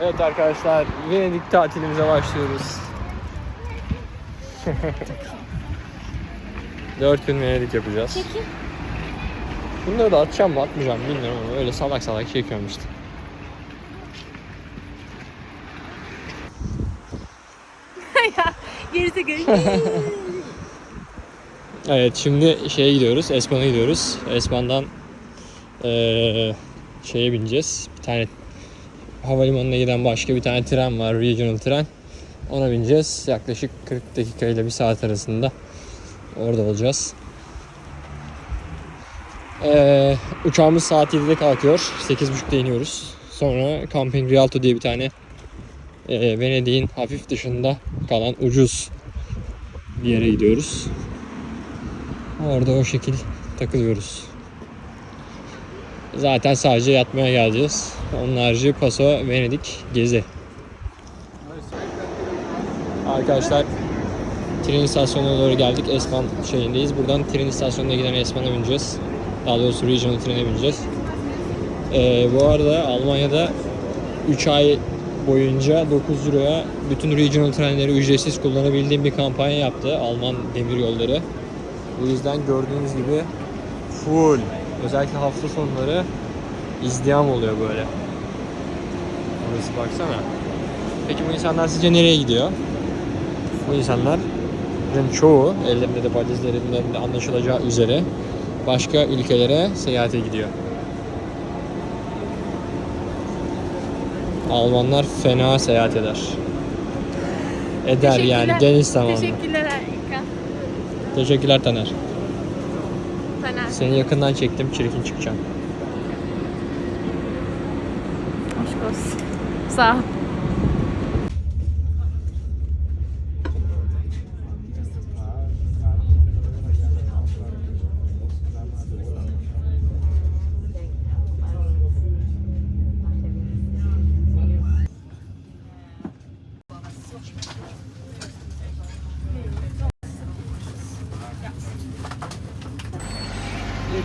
Evet arkadaşlar, Venedik tatilimize başlıyoruz. 4 gün Venedik yapacağız. Çekin. Bunları da atacağım mı atmayacağım bilmiyorum ama öyle salak salak çekiyorum işte. ya gerisi gör. Evet şimdi şeye gidiyoruz, Espan'a gidiyoruz. Espan'dan eee, şeye bineceğiz. Bir tane havalimanına giden başka bir tane tren var, regional tren. Ona bineceğiz. Yaklaşık 40 dakika ile 1 saat arasında orada olacağız. Eee, uçağımız saat 7'de kalkıyor. 8.30'da iniyoruz. Sonra Camping Rialto diye bir tane eee, Venedik'in hafif dışında kalan ucuz bir yere gidiyoruz. Orada o şekil takılıyoruz. Zaten sadece yatmaya geleceğiz. Onun harici Paso, Venedik, Gezi. Arkadaşlar tren istasyonuna doğru geldik. Espan şeyindeyiz. Buradan tren istasyonuna giden Espan'a bineceğiz. Daha doğrusu regional trene bineceğiz. Ee, bu arada Almanya'da 3 ay boyunca 9 euroya bütün regional trenleri ücretsiz kullanabildiğim bir kampanya yaptı Alman demir yolları. Bu yüzden gördüğünüz gibi full özellikle hafta sonları izdiham oluyor böyle. Burası baksana. Peki bu insanlar sizce nereye gidiyor? Bu insanların çoğu ellerinde de valizlerinden de anlaşılacağı üzere başka ülkelere seyahate gidiyor. Almanlar fena seyahat eder. Eder yani geniş zamanda. Teşekkürler Erika. Teşekkürler Taner. Taner. Seni yakından çektim, çirkin çıkacağım. Aşk olsun. Ol.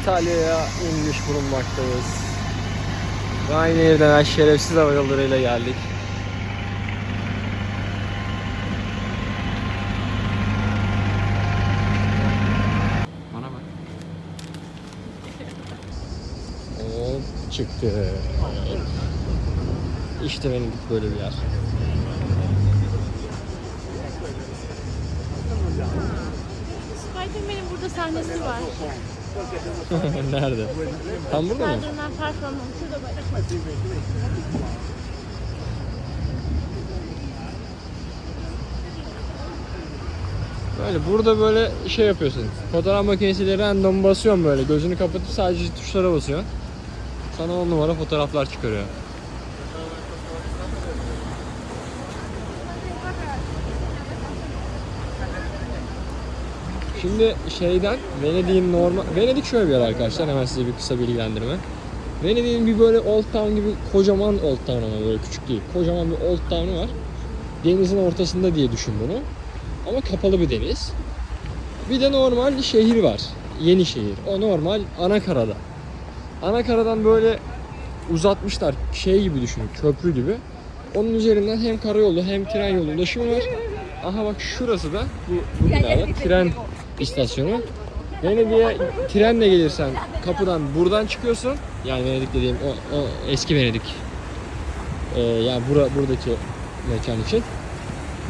İtalya'ya inmiş bulunmaktayız. Ryanair'den şerefsiz hava yollarıyla geldik. Bana bak. Hop çıktı. İşte benim böyle bir yer. Spider-Man'in burada sahnesi var. Nerede? Tam burada mı? Böyle burada böyle şey yapıyorsun. Fotoğraf makinesiyle random basıyorsun böyle. Gözünü kapatıp sadece tuşlara basıyorsun. Sana on numara fotoğraflar çıkarıyor. Şimdi şeyden Venedik'in normal Venedik şöyle bir yer arkadaşlar hemen size bir kısa bilgilendirme. Venedik'in bir böyle old town gibi kocaman old town ama böyle küçük değil. Kocaman bir old town'u var. Denizin ortasında diye düşün bunu. Ama kapalı bir deniz. Bir de normal şehir var. Yeni şehir. O normal Anakara'da. Anakara'dan böyle uzatmışlar şey gibi düşünün köprü gibi. Onun üzerinden hem karayolu hem tren yolu ulaşımı var. Aha bak şurası da bu, bu binada tren istasyonu. Venedik'e trenle gelirsen kapıdan buradan çıkıyorsun. Yani Venedik dediğim o, o eski Venedik. Ee, yani bura, buradaki mekan için.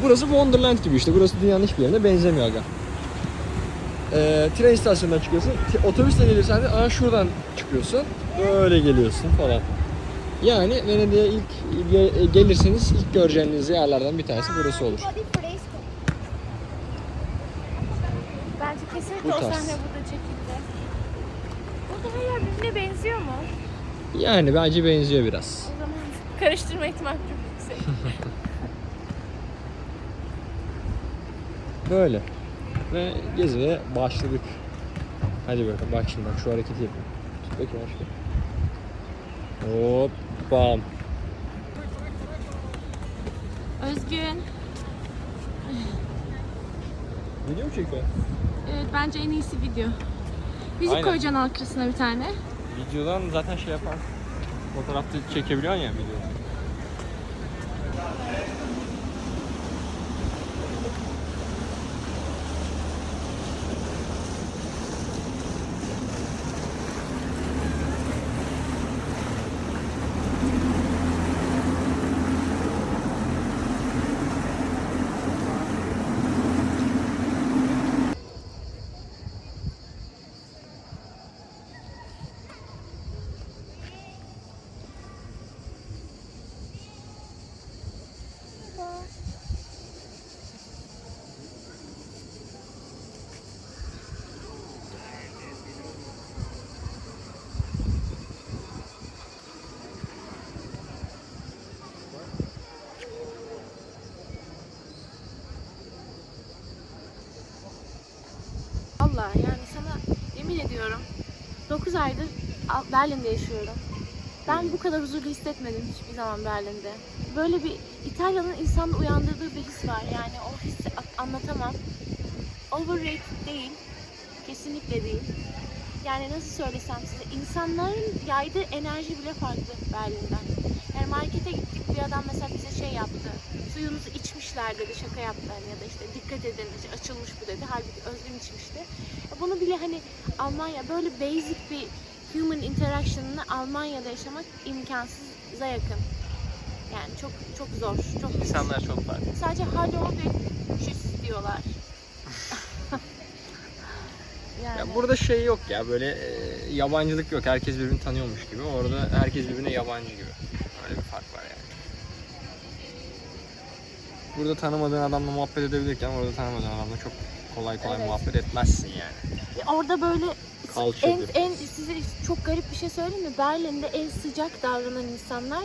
Burası Wonderland gibi işte. Burası dünyanın hiçbir yerine benzemiyor aga. Ee, tren istasyonundan çıkıyorsun. Otobüsle gelirsen de aa şuradan çıkıyorsun. Böyle geliyorsun falan. Yani Venedik'e ilk ge- gelirseniz ilk göreceğiniz yerlerden bir tanesi burası olur. Bence kesinlikle Bu o tarz. sahne burada çekildi. Burada her yer birbirine benziyor mu? Yani bence benziyor biraz. O zaman karıştırma ihtimali çok yüksek. Böyle. Ve geziye başladık. Hadi bakalım bak şimdi bak şu hareketi yapayım. Tut bakayım aşkım. Hop bam. Özgün. Video mu çekiyor? Evet bence en iyisi video. Müzik Aynen. koyacaksın arkasına bir tane. Videodan zaten şey yapar. Fotoğrafta çekebiliyorsun ya video. Valla yani sana yemin ediyorum 9 aydır Berlin'de yaşıyorum. Ben bu kadar huzurlu hissetmedim hiçbir zaman Berlin'de. Böyle bir İtalya'nın insanı uyandırdığı bir his var. Yani o hissi anlatamam. Overrated değil. Kesinlikle değil. Yani nasıl söylesem size insanların yaydığı enerji bile farklı Berlin'den. Markete gittik bir adam mesela bize şey yaptı. Suyunuzu içmişler dedi şaka yaptı hani ya da işte dikkat edin işte açılmış bu dedi. Halbuki Özlem içmişti. Bunu bile hani Almanya böyle basic bir human interaction'ını Almanya'da yaşamak imkansıza yakın. Yani çok çok zor. Çok güç. İnsanlar çok farklı. Sadece hallo ve tschüss diyorlar. yani. Ya burada şey yok ya böyle e, yabancılık yok. Herkes birbirini tanıyormuş gibi. Orada herkes birbirine yabancı gibi. Fark var yani. Burada tanımadığın adamla muhabbet edebilirken orada tanımadığın adamla çok kolay kolay Evet. muhabbet etmezsin yani. Orada böyle en, difference. en size çok garip bir şey söyleyeyim mi? Berlin'de en sıcak davranan insanlar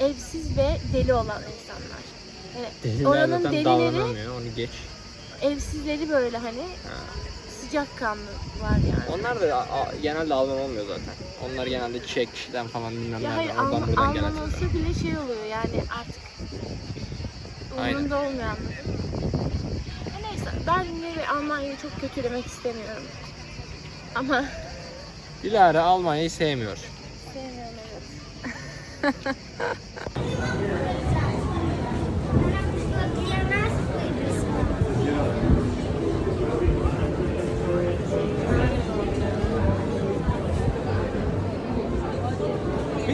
evsiz ve deli olan insanlar. Yani Deliler oranın zaten delileri, davranamıyor. Onu geç. evsizleri böyle hani Ha. Sıcakkanlı var yani. Onlar da a- genelde Alman olmuyor zaten. Onlar genelde Çek'ten falan bilmem Ya hayır nereden. Oradan Alman, buradan gelen Alman olsa bile şey oluyor yani artık Aynen. umurunda olmayan. Ya neyse Berlin'i ve Almanya'yı çok kötülemek istemiyorum. Ama Dilara Almanya'yı sevmiyor. sevmiyorum evet.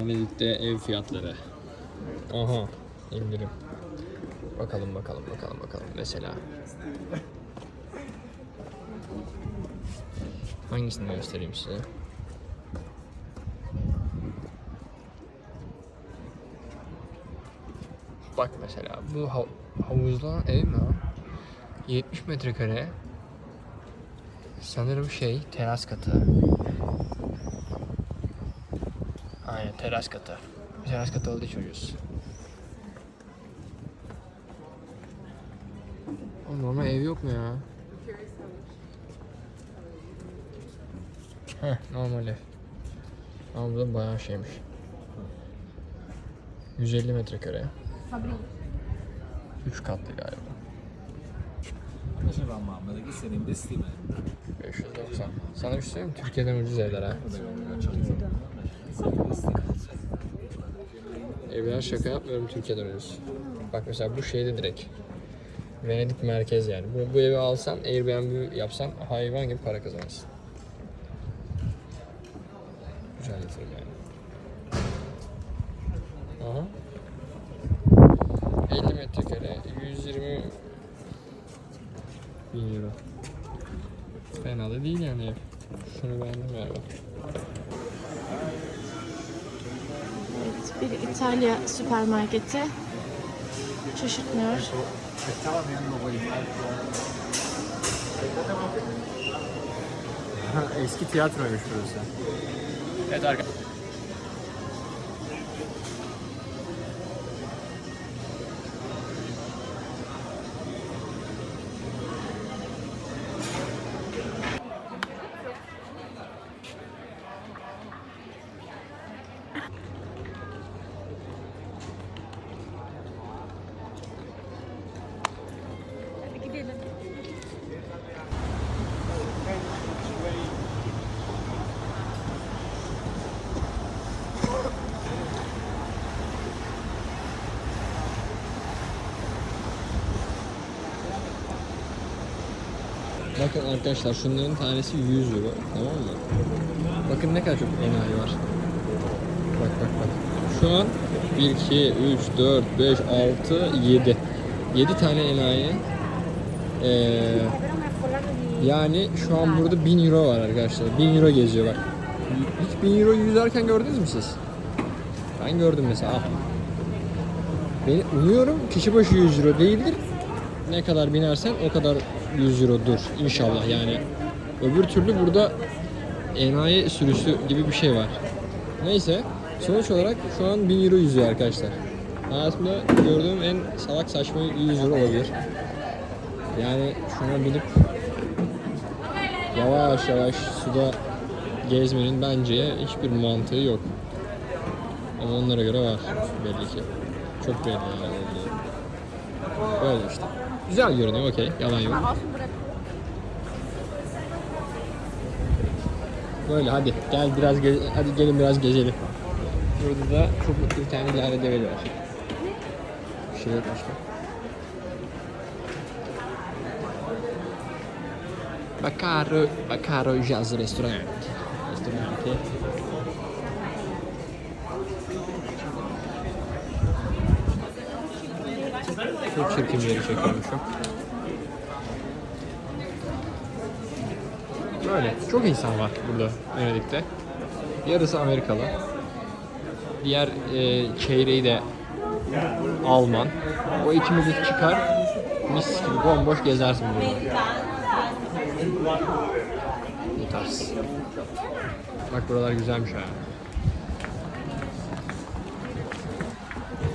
Venedik'te ev fiyatları. Aha indirim. Bakalım bakalım bakalım bakalım mesela. Hangisini göstereyim size? Bak mesela bu hav- havuzlu ev mi o? 70 metrekare. Sanırım şey teras katı. Aynen teras katı. Teras katı olduğu için ucuz. Oğlum normal ev yok mu ya? Heh normal ev. Ama bu da bayağı şeymiş. 150 metrekare. 3 katlı galiba. Faceva mamma da chi se ne investimento? 590. Sana bir şey söyleyeyim mi? Türkiye'den ucuz evler ha. Evler şaka yapmıyorum Türkiye'den ucuz. Bak mesela bu şeyde direkt. Venedik merkez yani. Bu, bu evi alsan Airbnb yapsan hayvan gibi para kazanırsın. Güzel yatırım yani. Aha. 50 metrekare 120 bin euro. Fena da değil yani ev. Şunu beğendim galiba. Evet, bir İtalya süpermarketi. Şaşırtmıyor. Eski tiyatroymuş burası. Evet arkadaşlar. Bakın arkadaşlar şunların tanesi 100 euro tamam mı? Bakın ne kadar çok enayi var. Bak bak bak. Şu an 1, 2, 3, 4, 5, 6, 7. 7 tane enayi. Ee, yani şu an burada 1000 euro var arkadaşlar. 1000 euro geziyor bak. Hiç 1000 euro yüzerken gördünüz mü siz? Ben gördüm mesela. Ah. Ben umuyorum kişi başı 100 euro değildir. Ne kadar binersen o kadar 100 eurodur inşallah yani. Öbür türlü burada enayi sürüsü gibi bir şey var. Neyse sonuç olarak şu an 1000 euro yüzüyor arkadaşlar. Hayatımda gördüğüm en salak saçma 100 euro olabilir. Yani şuna binip yavaş yavaş suda gezmenin bence hiçbir mantığı yok. Ama onlara göre var belli ki. Çok belli yani. Böyle işte. Güzel görünüyor okey. Yalan yok. Böyle hadi gel biraz ge- hadi gelin biraz gezelim. Burada da çok mutlu bir tane lale develi var. Bir şey yok başka. Bacaro, Bacaro Jazz Restaurant. Ristorante. Çok çirkin bir yeri çekiyormuşum. Böyle çok insan var burada Venedik'te. Yarısı Amerikalı. Diğer e, çeyreği de Alman. O iki millet çıkar mis gibi bomboş gezersin burada. Bu tarz. Bak buralar güzelmiş ha.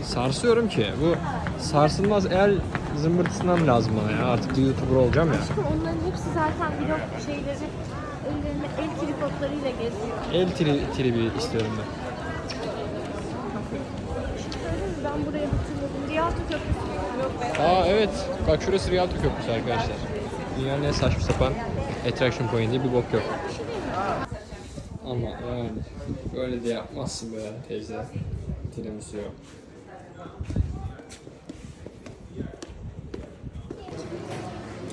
Sarsıyorum ki bu sarsılmaz el zımbırtısından lazım bana ya. Artık bir YouTuber olacağım ya. Aşkım onların hepsi zaten vlog şeyleri ellerinde el tripodlarıyla geziyor. El tri tribi istiyorum ben. Ben buraya hatırladım. Rialto Köprüsü yok be. Aa evet. Bak şurası Rialto Köprüsü arkadaşlar. Dünyanın en saçma sapan attraction point diye bir bok yok. Ama yani böyle de yapmazsın be teyze. Tiramisu yok.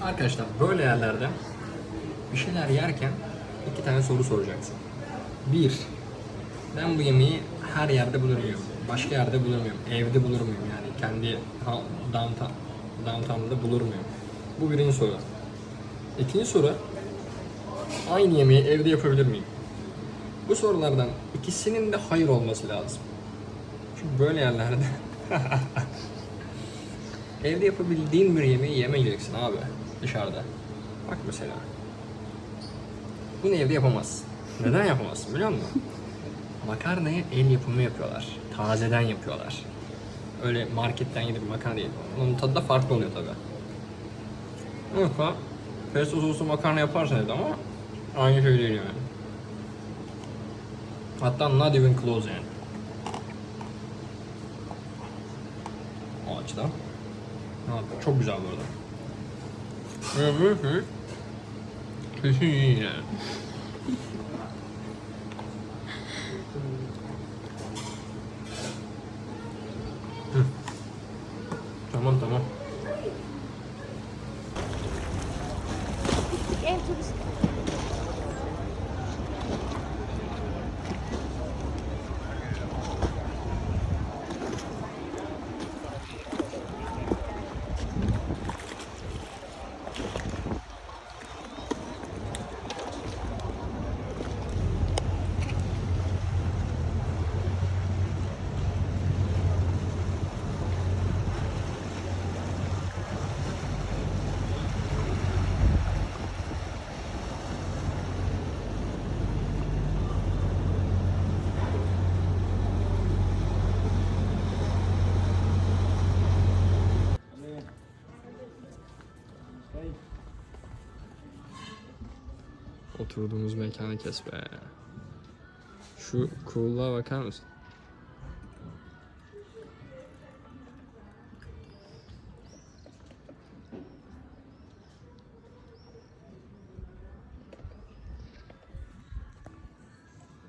Arkadaşlar böyle yerlerde bir şeyler yerken iki tane soru soracaksın. Bir, ben bu yemeği her yerde bulur muyum? Başka yerde bulur muyum? Evde bulur muyum? Yani kendi downtown, downtown'da bulur muyum? Bu birinci soru. İkinci soru, aynı yemeği evde yapabilir miyim? Bu sorulardan ikisinin de hayır olması lazım. Çünkü böyle yerlerde evde yapabildiğin bir yemeği yemeyeceksin abi dışarıda. Bak mesela. Bunu evde yapamazsın. Neden yapamazsın biliyor musun? Makarnayı el yapımı yapıyorlar. Tazeden yapıyorlar. Öyle marketten gidip makarna değil. Onun tadı da farklı oluyor tabi. Yoksa pesto soslu makarna yaparsın evde ama aynı şey değil yani. Hatta not even close yani. Açıdan. Ha, çok güzel bu arada. Hı hı hı. Kesin iyi yani. Tamam tamam. Ev turist. Oturduğumuz mekanı kes be. Şu cool'luğa bakar mısın?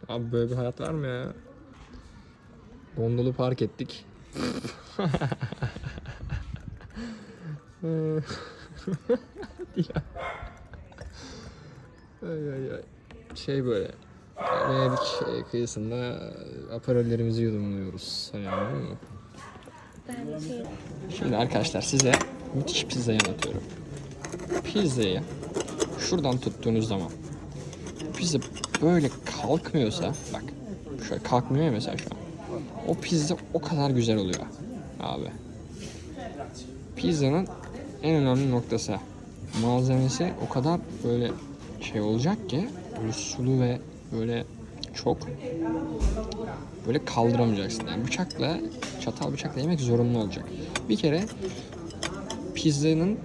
Abi böyle bir hayat var mı ya? Gondolu park ettik. ya. Ay ay ay. Şey böyle. Venedik şey kıyısında aparellerimizi yudumluyoruz. Hani anladın mı? Şey Şimdi arkadaşlar size müthiş pizzayı anlatıyorum. Pizzayı şuradan tuttuğunuz zaman pizza böyle kalkmıyorsa bak şöyle kalkmıyor ya mesela şu an. O pizza o kadar güzel oluyor abi. Pizzanın en önemli noktası malzemesi o kadar böyle şey olacak ki böyle sulu ve böyle çok böyle kaldıramayacaksın. Yani bıçakla, çatal bıçakla yemek zorunlu olacak. Bir kere pizzanın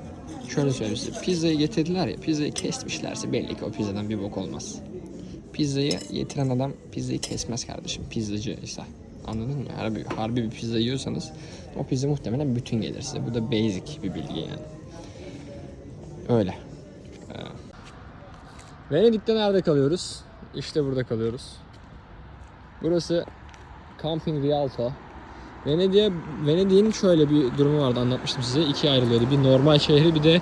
şöyle söyleyeyim size. Pizzayı getirdiler ya, pizzayı kesmişlerse belli ki o pizzadan bir bok olmaz. Pizzayı getiren adam pizzayı kesmez kardeşim. Pizzacı ise. Anladın mı? Harbi, harbi bir pizza yiyorsanız o pizza muhtemelen bütün gelir size. Bu da basic bir bilgi yani. Öyle. Venedik'te nerede kalıyoruz? İşte burada kalıyoruz. Burası Camping Rialto. Venedik'e Venedik'in şöyle bir durumu vardı anlatmıştım size. İkiye ayrılıyordu. Bir normal şehri bir de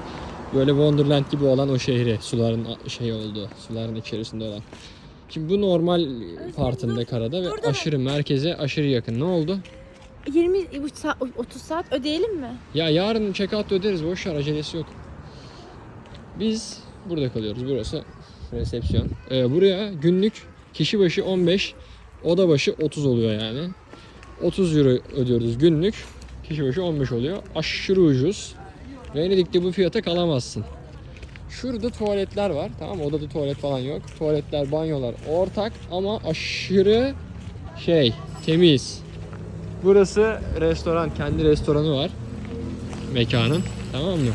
böyle Wonderland gibi olan o şehri. Suların şey olduğu, suların içerisinde olan. Şimdi bu normal partında karada ve aşırı merkeze aşırı yakın. Ne oldu? 20 saat, 30 saat ödeyelim mi? Ya yarın check-out öderiz. Boş ver acelesi yok. Biz burada kalıyoruz. Burası resepsiyon. Ee, buraya günlük kişi başı 15, oda başı 30 oluyor yani. 30 euro ödüyoruz günlük. Kişi başı 15 oluyor. Aşırı ucuz. Venedik'te bu fiyata kalamazsın. Şurada tuvaletler var. Tamam? Odada tuvalet falan yok. Tuvaletler, banyolar ortak ama aşırı şey temiz. Burası restoran. Kendi restoranı var. Mekanın. Tamam mı?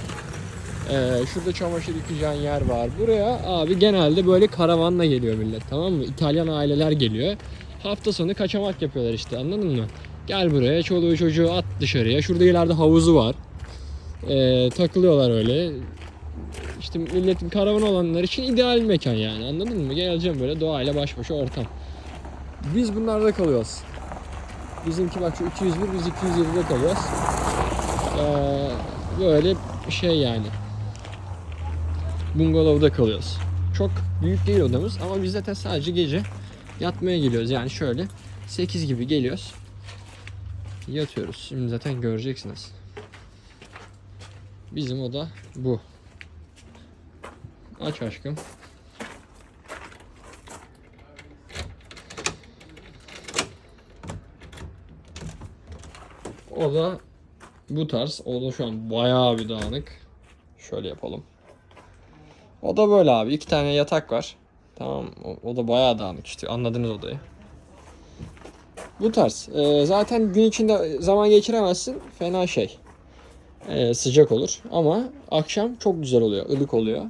Ee, şurada çamaşır yıkayacağın yer var. Buraya abi genelde böyle karavanla geliyor millet tamam mı? İtalyan aileler geliyor. Hafta sonu kaçamak yapıyorlar işte anladın mı? Gel buraya çoluğu çocuğu at dışarıya. Şurada ileride havuzu var. Ee, takılıyorlar öyle. İşte milletin karavanı olanlar için ideal mekan yani anladın mı? Geleceğim böyle doğayla baş başa ortam. Biz bunlarda kalıyoruz. Bizimki bak şu 201 biz 207'de kalıyoruz. Ee, böyle şey yani. Bungalovda kalıyoruz. Çok büyük değil odamız ama biz zaten sadece gece yatmaya geliyoruz. Yani şöyle 8 gibi geliyoruz. Yatıyoruz. Şimdi zaten göreceksiniz. Bizim oda bu. Aç aşkım. Oda bu tarz. Oda şu an bayağı bir dağınık. Şöyle yapalım. O da böyle abi. iki tane yatak var. Tamam. O, o da bayağı dağınık işte. Anladınız odayı. Bu tarz. Ee, zaten gün içinde zaman geçiremezsin. Fena şey. Ee, sıcak olur. Ama akşam çok güzel oluyor. ılık oluyor.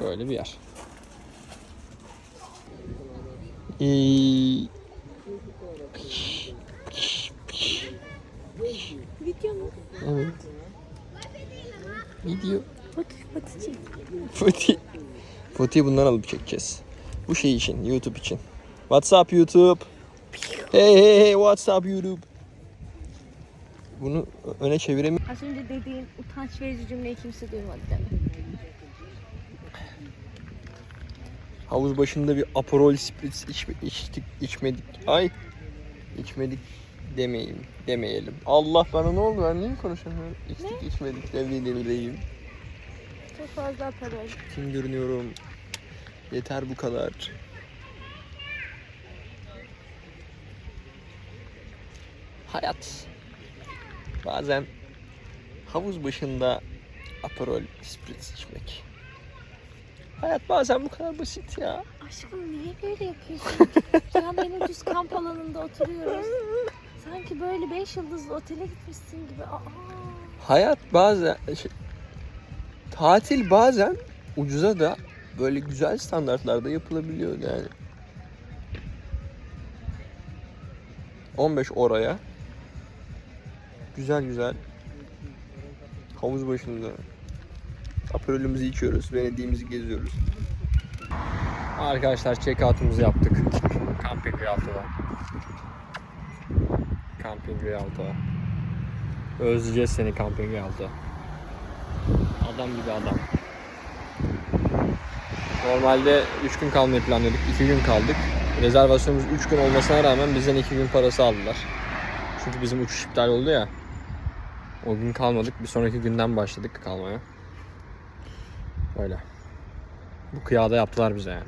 Böyle bir yer. Ee, Video mu? evet. Video. Bak, batıcı. Foti. Foti'yi bundan alıp çekeceğiz. Bu şey için, YouTube için. What's up YouTube? Hey hey hey, what's up YouTube? Bunu öne çeviremiyorum. Az önce dediğin utanç verici cümleyi kimse duymadı değil mi? Havuz başında bir Aperol Spritz içme, içtik, içmedik. Ay, içmedik demeyeyim, demeyelim. Allah bana ne oldu? Ben niye konuşamıyorum? İçtik, içmedik, demeyelim. Çok fazla parol. Kim görünüyorum? Yeter bu kadar. Hayat. Bazen havuz başında Aperol Spritz içmek. Hayat bazen bu kadar basit ya. Aşkım niye böyle yapıyorsun? Can en ucuz kamp alanında oturuyoruz. Sanki böyle 5 yıldızlı otele gitmişsin gibi. Aa. Hayat bazen şey, tatil bazen ucuza da böyle güzel standartlarda yapılabiliyor yani. 15 oraya güzel güzel havuz başında aperolümüzü içiyoruz, Venedik'imizi geziyoruz. Arkadaşlar check-out'umuzu yaptık. Camping Rialto'da. Camping Rialto. Özleyeceğiz seni Camping Rialto. Adam gibi adam. Normalde 3 gün kalmayı planlıyorduk. 2 gün kaldık. Rezervasyonumuz 3 gün olmasına rağmen bizden 2 gün parası aldılar. Çünkü bizim uçuş iptal oldu ya. O gün kalmadık. Bir sonraki günden başladık kalmaya. Öyle. Bu kıyada yaptılar bize yani.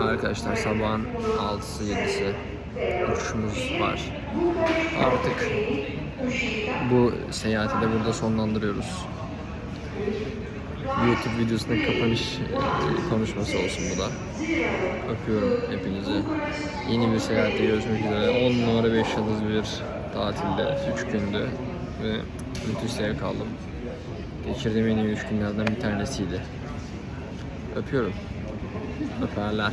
Arkadaşlar sabahın 6'sı 7'si uçuşumuz var. Artık bu seyahati de burada sonlandırıyoruz. YouTube videosunun kapanış e, konuşması olsun bu da. Öpüyorum hepinizi. Yeni bir seyahatte görüşmek üzere. 10 numara 5 yıldız bir tatilde 3 gündü ve müthiş zevk aldım. Geçirdiğim en iyi 3 günlerden bir tanesiydi. Öpüyorum. Öperler.